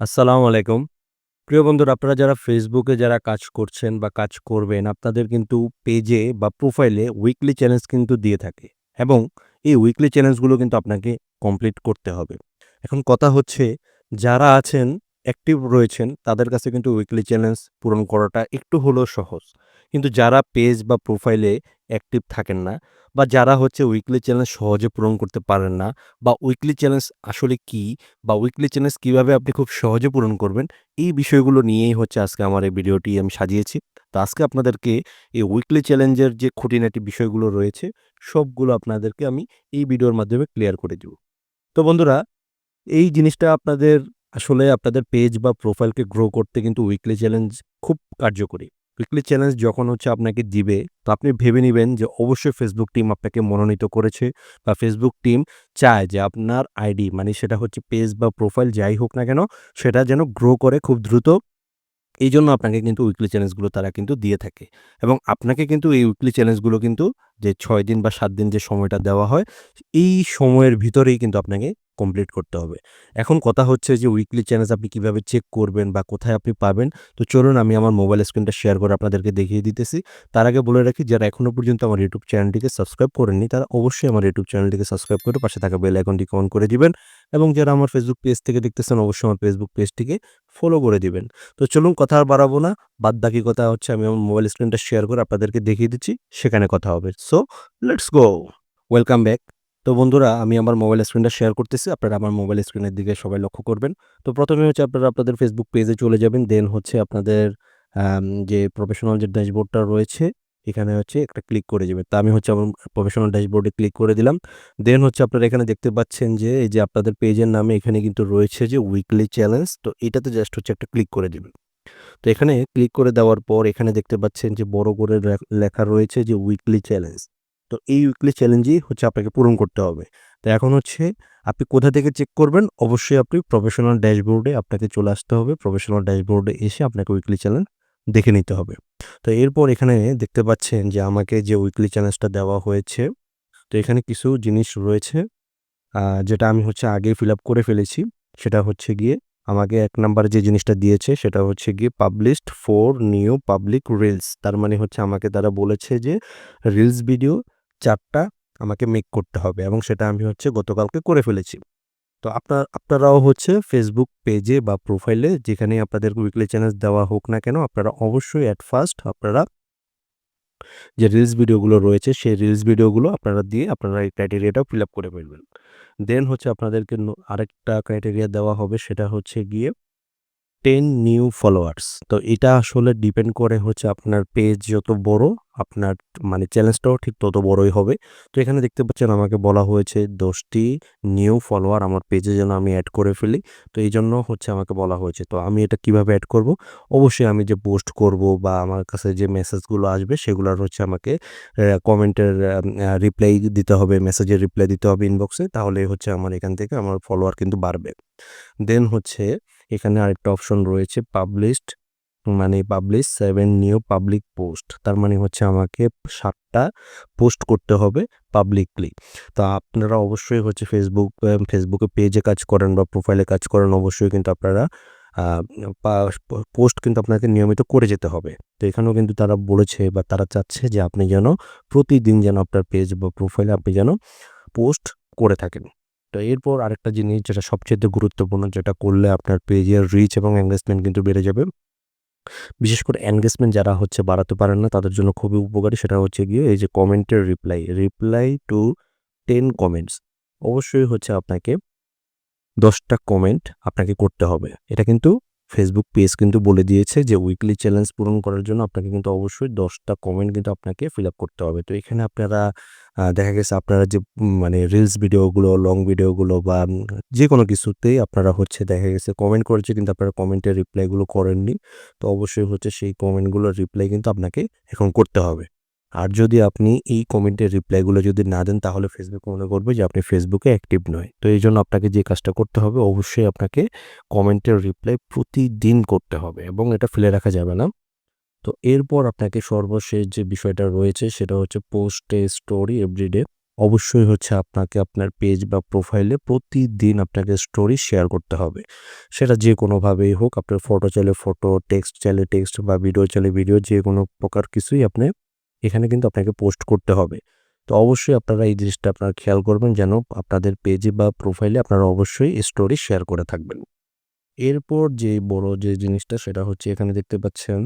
আসসালামু আলাইকুম। প্রিয় বন্ধুরা, আপনারা যারা ফেসবুকে যারা কাজ করছেন বা কাজ করবেন, আপনাদের কিন্তু পেজে বা প্রোফাইলে উইকলি চ্যালেঞ্জ কিন্তু দিয়ে থাকে এবং এই উইকলি চ্যালেঞ্জগুলো কিন্তু আপনাকে কমপ্লিট করতে হবে। এখন কথা হচ্ছে, যারা আছেন অ্যাক্টিভ রয়েছেন, তাদের কাছে কিন্তু উইকলি চ্যালেঞ্জ পূরণ করাটা একটু হলেও সহজ। কিন্তু যারা পেজ বা প্রোফাইলে অ্যাক্টিভ থাকেন না বা যারা হচ্ছে উইকলি চ্যালেঞ্জ সহজে পূরণ করতে পারেন না বা উইকলি চ্যালেঞ্জ আসলে কী বা উইকলি চ্যালেঞ্জ কীভাবে আপনি খুব সহজে পূরণ করবেন, এই বিষয়গুলো নিয়েই হচ্ছে আজকে আমার এই ভিডিওটি আমি সাজিয়েছি। তো আজকে আপনাদেরকে এই উইকলি চ্যালেঞ্জের যে খুঁটিনাটি বিষয়গুলো রয়েছে, সবগুলো আপনাদেরকে আমি এই ভিডিওর মাধ্যমে ক্লিয়ার করে দিব। তো বন্ধুরা, এই জিনিসটা আপনাদের আসলে আপনাদের পেজ বা প্রোফাইলকে গ্রো করতে কিন্তু উইকলি চ্যালেঞ্জ খুব কার্যকরী। উইকলি চ্যালেঞ্জ যখন হচ্ছে আপনাকে দিবে, তো আপনি ভেবে নিবেন যে অবশ্যই ফেসবুক টিম আপনাকে মনোনীত করেছে বা ফেসবুক টিম চায় যে আপনার আইডি মানে সেটা হচ্ছে পেজ বা প্রোফাইল যাই হোক না কেন, সেটা যেন গ্রো করে খুব দ্রুত। এই জন্য আপনাকে কিন্তু উইকলি চ্যালেঞ্জগুলো তারা কিন্তু দিয়ে থাকে এবং আপনাকে কিন্তু এই উইকলি চ্যালেঞ্জগুলো কিন্তু যে ছয় দিন বা সাত দিন যে সময়টা দেওয়া হয়, এই সময়ের ভিতরেই কিন্তু আপনাকে কমপ্লিট করতে হবে। এখন কথা হচ্ছে যে উইকলি চ্যালেঞ্জ আপনি কীভাবে চেক করবেন বা কোথায় আপনি পাবেন? তো চলুন আমি আমার মোবাইল স্ক্রিনটা শেয়ার করে আপনাদেরকে দেখিয়ে দিতেছি। তার আগে বলে রাখি, যারা এখনও পর্যন্ত আমার ইউটিউব চ্যানেলটিকে সাবস্ক্রাইব করেননি, তারা অবশ্যই আমার ইউটিউব চ্যানেলটিকে সাবস্ক্রাইব করে পাশে থাকা বেল আইকনটিকে অন করে দিবেন এবং যারা আমার ফেসবুক পেজ থেকে দেখতেছেন, অবশ্যই আমার ফেসবুক পেজটিকে ফলো করে দিবেন। তো চলুন কথা আর বাড়াবো না। বাদ বাকি কথা হচ্ছে আমি আমার মোবাইল স্ক্রিনটা শেয়ার করে আপনাদেরকে দেখিয়ে দিচ্ছি, সেখানে কথা হবে। So let's go. Welcome back. তো বন্ধুরা, আমি আমার মোবাইল স্ক্রিনটা শেয়ার করতেছি। আপনারা আমার মোবাইল স্ক্রিনের দিকে সবাই লক্ষ্য করবেন। তো প্রথমে হচ্ছে আপনারা আপনাদের ফেসবুক পেজে চলে যাবেন। দেন হচ্ছে আপনাদের যে প্রফেশনাল যে ড্যাশবোর্ডটা রয়েছে, এখানে হচ্ছে একটা ক্লিক করে যাবেন। তা আমি হচ্ছে আমার প্রফেশনাল ড্যাশবোর্ডে ক্লিক করে দিলাম। দেন হচ্ছে আপনারা এখানে দেখতে পাচ্ছেন যে, এই যে আপনাদের পেজের নামে এখানে কিন্তু রয়েছে যে উইকলি চ্যালেঞ্জ। তো এটাতে জাস্ট হচ্ছে একটা ক্লিক করে দেবেন তো এখানে ক্লিক করে দেওয়ার পর এখানে দেখতে পাচ্ছেন যে বড় করে লেখা রয়েছে যে উইকলি চ্যালেঞ্জ। তো এই উইকলি চ্যালেঞ্জই হচ্ছে আপনাকে পূরণ করতে হবে। তো এখন হচ্ছে আপনি কোথা থেকে চেক করবেন? অবশ্যই আপনি প্রফেশনাল ড্যাশবোর্ডে আপনাকে চলে আসতে হবে। প্রফেশনাল ড্যাশবোর্ডে এসে আপনাকে উইকলি চ্যালেঞ্জ দেখে নিতে হবে। তো এরপর এখানে দেখতে পাচ্ছেন যে আমাকে যে উইকলি চ্যালেঞ্জটা দেওয়া হয়েছে, তো এখানে কিছু জিনিস রয়েছে যেটা আমি হচ্ছে আগে ফিল আপ করে ফেলেছি। সেটা হচ্ছে গিয়ে আমাকে ১ নাম্বারে যে জিনিসটা দিয়েছে, সেটা হচ্ছে গিয়ে published four new public reels. তার মানে হচ্ছে আমাকে তারা বলেছে যে রিলস ভিডিও ৪ টা আমাকে মেক করতে হবে এবং সেটা আমি হচ্ছে গতকালকে করে ফেলেছি। তো আপনার, আপনারাও হচ্ছে ফেসবুক পেজে বা প্রোফাইলে যেখানে আপনাদের উইকলি চ্যানেল দেওয়া হোক না কেন, আপনারা অবশ্যই এট ফার্স্ট আপনারা যে রিলস ভিডিওগুলো রয়েছে, সেই রিলস ভিডিওগুলো আপনারা দিয়ে আপনারা এই ক্রাইটেরিয়াটাও ফিল আপ করে ফেলবেন। দেন হচ্ছে আপনাদেরকে আরেকটা ক্রাইটেরিয়া দেওয়া হবে, সেটা হচ্ছে গিয়ে 10 নিউ ফলোয়ার্স। তো এটা আসলে ডিপেন্ড করে হচ্ছে আপনার পেজ যত বড় আপনার মানে চ্যালেঞ্জটাও ঠিক তত বড়ই হবে। তো এখানে দেখতে পাচ্ছেন আমাকে বলা হয়েছে দশটি নিউ ফলোয়ার আমার পেজে যেন আমি অ্যাড করে ফেলি। তো এই জন্য হচ্ছে আমাকে বলা হয়েছে। তো আমি এটা কীভাবে অ্যাড করব? অবশ্যই আমি যে পোস্ট করব বা আমার কাছে যে মেসেজগুলো আসবে সেগুলোর হচ্ছে আমাকে কমেন্টের রিপ্লাই দিতে হবে, মেসেজের রিপ্লাই দিতে হবে ইনবক্সে। তাহলেই হচ্ছে আমার এখান থেকে আমার ফলোয়ার কিন্তু বাড়বে। দেন হচ্ছে এখানে আরেকটা অপশন রয়েছে পাবলিশড মানে publish seven new public post. তার মানে হচ্ছে আমাকে সাতটা পোস্ট করতে হবে পাবলিকলি। তো আপনারা অবশ্যই হচ্ছে ফেসবুক ফেসবুকে পেজে কাজ করেন বা প্রোফাইলে কাজ করেন, অবশ্যই কিন্তু আপনারা পোস্ট কিন্তু আপনাকে নিয়মিত করে যেতে হবে। তো এখানেও কিন্তু তারা বলেছে বা তারা চাচ্ছে যে আপনি যেন প্রতিদিন যেন আপনার পেজ বা প্রোফাইলে আপনি যেন পোস্ট করে থাকেন। তো এরপর আরেকটা জিনিস যেটা সবচেয়ে গুরুত্বপূর্ণ যেটা করলে আপনার পেজের রিচ এবং এনগেজমেন্ট কিন্তু বেড়ে যাবে। বিশেষ করে এনগেজমেন্ট যারা হচ্ছে বাড়াতে পারেন না তাদের জন্য খুবই উপকারী সেটা হচ্ছে গিয়ে এই যে কমেন্টের reply, reply to ten comments. অবশ্যই হচ্ছে আপনাকে দশটা কমেন্ট আপনাকে করতে হবে। এটা কিন্তু ফেসবুক পেজ কিন্তু বলে দিয়েছে যে উইকলি চ্যালেঞ্জ পূরণ করার জন্য আপনাকে কিন্তু অবশ্যই দশটা কমেন্ট কিন্তু আপনাকে ফিল আপ করতে হবে। তো এখানে আপনারা দেখা গেছে আপনারা যে মানে রিলস ভিডিওগুলো, লং ভিডিওগুলো বা যে কোনো কিছুতেই আপনারা হচ্ছে দেখা গেছে কমেন্ট করেছে কিন্তু আপনারা কমেন্টের রিপ্লাইগুলো করেননি। তো অবশ্যই হচ্ছে সেই কমেন্টগুলোর রিপ্লাই কিন্তু আপনাকে এখন করতে হবে। আর যদি আপনি এই কমেন্টের রিপ্লাইগুলো যদি না দেন, তাহলে ফেসবুক মনে করবে যে আপনি ফেসবুকে অ্যাক্টিভ নয়। তো এই জন্য আপনাকে যে কাজটা করতে হবে, অবশ্যই আপনাকে কমেন্টের রিপ্লাই প্রতিদিন করতে হবে এবং এটা ফেলে রাখা যাবে না। তো এরপর আপনাকে সর্বশেষ যে বিষয়টা রয়েছে, সেটা হচ্ছে পোস্টে স্টোরি এভরিডে। অবশ্যই হচ্ছে আপনাকে আপনার পেজ বা প্রোফাইলে প্রতিদিন আপনাকে স্টোরি শেয়ার করতে হবে সেটা যে কোনোভাবেই হোক, আপনার ফটো চাইলে ফটো টেক্সট চাইলে টেক্সট বা ভিডিও চাইলে ভিডিও যে কোনো প্রকার কিছুই আপনি এখানে কিন্তু আপনাকে পোস্ট করতে হবে। তো অবশ্যই আপনারা এই জিনিসটা আপনারা খেয়াল করবেন যেন আপনাদের পেজে বা প্রোফাইলে আপনারা অবশ্যই স্টোরি শেয়ার করে থাকবেন। এরপর যে বড় যে জিনিসটা সেটা হচ্ছে এখানে দেখতে পাচ্ছেন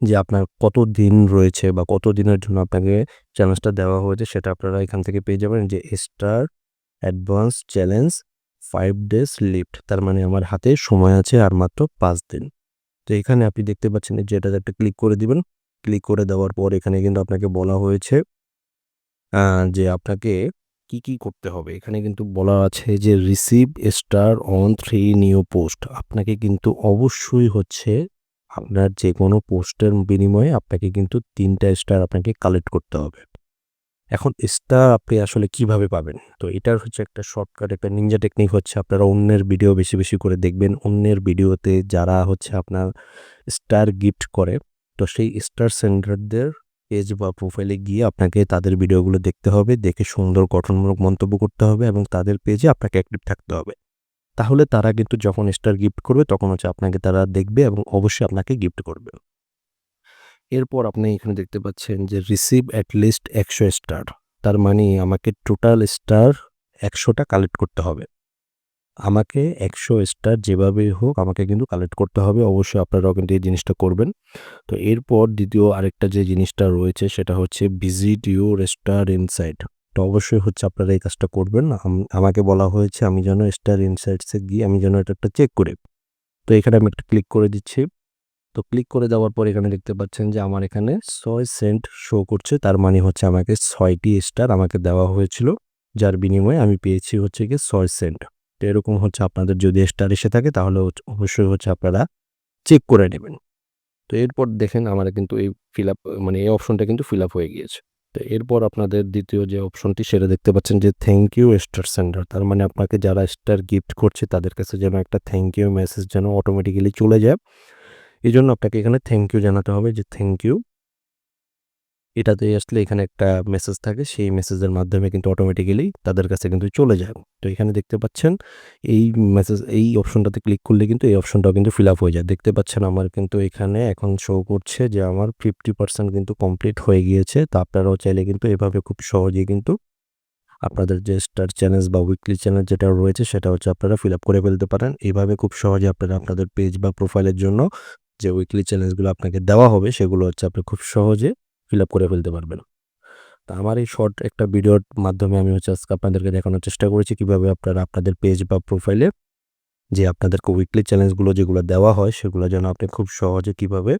যে আপনার কত দিন রয়েছে বা কত দিনের জন্য আপনাকে চ্যালেঞ্জটা দেওয়া হয়েছে সেটা আপনারা এখান থেকে পেয়ে যাবেন যে star advance challenge five days lift তার মানে আমার হাতে সময় আছে আর মাত্র পাঁচ দিন। তো এখানে আপনি দেখতে পাচ্ছেন যে এটা একটা ক্লিক করে দিবেন। ক্লিক করে দেওয়ার পর এখানে কিন্তু আপনাকে বলা হয়েছে যে আপনাকে কি কি করতে হবে। এখানে কিন্তু বলা আছে যে receive star on three new post আপনাকে কিন্তু অবশ্যই হচ্ছে আপনার যে কোনো পোস্টের বিনিময়ে আপনাকে কিন্তু তিনটা স্টার আপনাকে কালেক্ট করতে হবে। এখন স্টার আপনি আসলে কীভাবে পাবেন? তো এটার হচ্ছে একটা শর্টকাট একটা নিনজা টেকনিক হচ্ছে আপনারা অন্যের ভিডিও বেশি বেশি করে দেখবেন। অন্যের ভিডিওতে যারা হচ্ছে আপনার স্টার গিফট করে তো সেই স্টার সেন্টারদের পেজ বা প্রোফাইলে গিয়ে আপনাকে তাদের ভিডিওগুলো দেখতে হবে, দেখে সুন্দর গঠনমূলক মন্তব্য করতে হবে এবং তাদের পেজে আপনাকে অ্যাক্টিভ থাকতে হবে। তাহলে তারা কিন্তু যখন স্টার গিফট করবে, তখন হচ্ছে আপনাকে তারা দেখবে এবং অবশ্যই আপনাকে গিফট করবে। এরপর আপনি এখানে দেখতে পাচ্ছেন যে রিসিভ অ্যাট লিস্ট একশো স্টার তার মানে আমাকে টোটাল স্টার একশোটা কালেক্ট করতে হবে। আমাকে একশো স্টার যেভাবেই হোক আমাকে কিন্তু কালেক্ট করতে হবে। অবশ্যই আপনারাও কিন্তু এই জিনিসটা করবেন। তো এরপর দ্বিতীয় আরেকটা যে জিনিসটা রয়েছে সেটা হচ্ছে ভিজিট ইউর স্টার ইনসাইট তো অবশ্যই হচ্ছে আপনারা এই কাজটা করবেন। আমাকে বলা হয়েছে আমি যেন স্টার ইনসাইটসে গিয়ে আমি যেন এটা একটা চেক করি। তো এখানে আমি একটা ক্লিক করে দিচ্ছি। তো ক্লিক করে দেওয়ার পর এখানে দেখতে পাচ্ছেন যে আমার এখানে ছয় সেন্ট শো করছে। তার মানে হচ্ছে আমাকে ছয়টি স্টার আমাকে দেওয়া হয়েছিল। যার বিনিময়ে আমি পেয়েছি হচ্ছে কি ছয় সেন্ট তো এরকম হচ্ছে আপনাদের যদি স্টার এসে থাকে তাহলে অবশ্যই হচ্ছে আপনারা চেক করে নেবেন। তো এরপর দেখেন আমার কিন্তু এই ফিল মানে এই অপশনটা কিন্তু ফিল হয়ে গিয়েছে। তো এরপর আপনাদের দ্বিতীয় যে অপশনটি সেটা দেখতে পাচ্ছেন যে থ্যাংক ইউ স্টার সেন্টার তার মানে আপনাকে যারা স্টার গিফট করছে তাদের কাছে যেন একটা থ্যাংক ইউ মেসেজ যেন অটোমেটিক্যালি চলে যায়। এই জন্য আপনাকে এখানে থ্যাংক ইউ জানাতে হবে যে থ্যাংক ইউ এটাতে আসলে এখানে একটা মেসেজ থাকে। সেই মেসেজের মাধ্যমে কিন্তু অটোমেটিক্যালি তাদের কাছে কিন্তু চলে যায়। তো এখানে দেখতে পাচ্ছেন, এই মেসেজ এই অপশনটাতে ক্লিক করলে কিন্তু এই অপশনটাও কিন্তু ফিল আপ হয়ে যায়। দেখতে পাচ্ছেন আমার কিন্তু এখানে এখন শো করছে যে আমার ফিফটি পার্সেন্ট কিন্তু কমপ্লিট হয়ে গিয়েছে। তো আপনারাও চাইলে কিন্তু এভাবে খুব সহজেই কিন্তু আপনাদের যে স্টার চ্যানেল বা উইকলি চ্যানেল যেটা রয়েছে সেটা হচ্ছে আপনারা ফিল আপ করে ফেলতে পারেন। এইভাবে খুব সহজে আপনারা আপনাদের পেজ বা প্রোফাইলের জন্য যে উইকলি চ্যালেঞ্জগুলো আপনাকে দেওয়া হবে সেগুলো হচ্ছে আপনি খুব সহজে ফিল আপ করে ফেলতে পারবেন তো আমার এই শর্ট একটা ভিডিওর মাধ্যমে আমি হচ্ছে আজকে আপনাদেরকে দেখানোর চেষ্টা করেছি কীভাবে আপনারা আপনাদের পেজ বা প্রোফাইলে যে আপনাদেরকে উইকলি চ্যালেঞ্জগুলো যেগুলো দেওয়া হয়, সেগুলো যেন আপনি খুব সহজে কীভাবে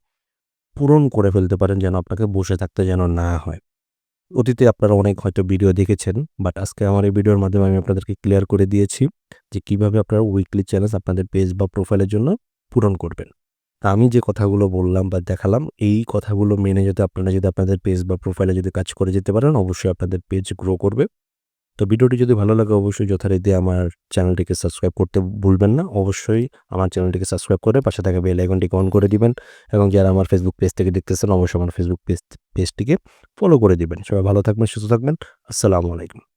পূরণ করে ফেলতে পারেন, যেন আপনাকে বসে থাকতে যেন না হয়। অতীতে আপনারা অনেক হয়তো ভিডিও দেখেছেন বাট আজকে আমার এই ভিডিওর মাধ্যমে আমি আপনাদেরকে ক্লিয়ার করে দিয়েছি যে কীভাবে আপনারা উইকলি চ্যালেঞ্জ আপনাদের পেজ বা প্রোফাইলের জন্য পূরণ করবেন। আমি যে কথাগুলো বললাম বা দেখালাম, এই কথাগুলো মেনে যদি আপনারা যদি আপনাদের পেজ বা প্রোফাইলে যদি কাজ করে যেতে পারেন, অবশ্যই আপনাদের পেজ গ্রো করবে। তো ভিডিওটি যদি ভালো লাগে, অবশ্যই যথারীতি আমার চ্যানেলটিকে সাবস্ক্রাইব করতে ভুলবেন না। অবশ্যই আমার চ্যানেলটিকে সাবস্ক্রাইব করে পাশে থাকা বেল আইকনটিকে অন করে দিবেন এবং যারা আমার ফেসবুক পেজ থেকে দেখতেছেন, অবশ্যই আমার ফেসবুক পেজ পেজটিকে ফলো করে দিবেন। সবাই ভালো থাকবেন, সুস্থ থাকবেন। আসসালামু আলাইকুম।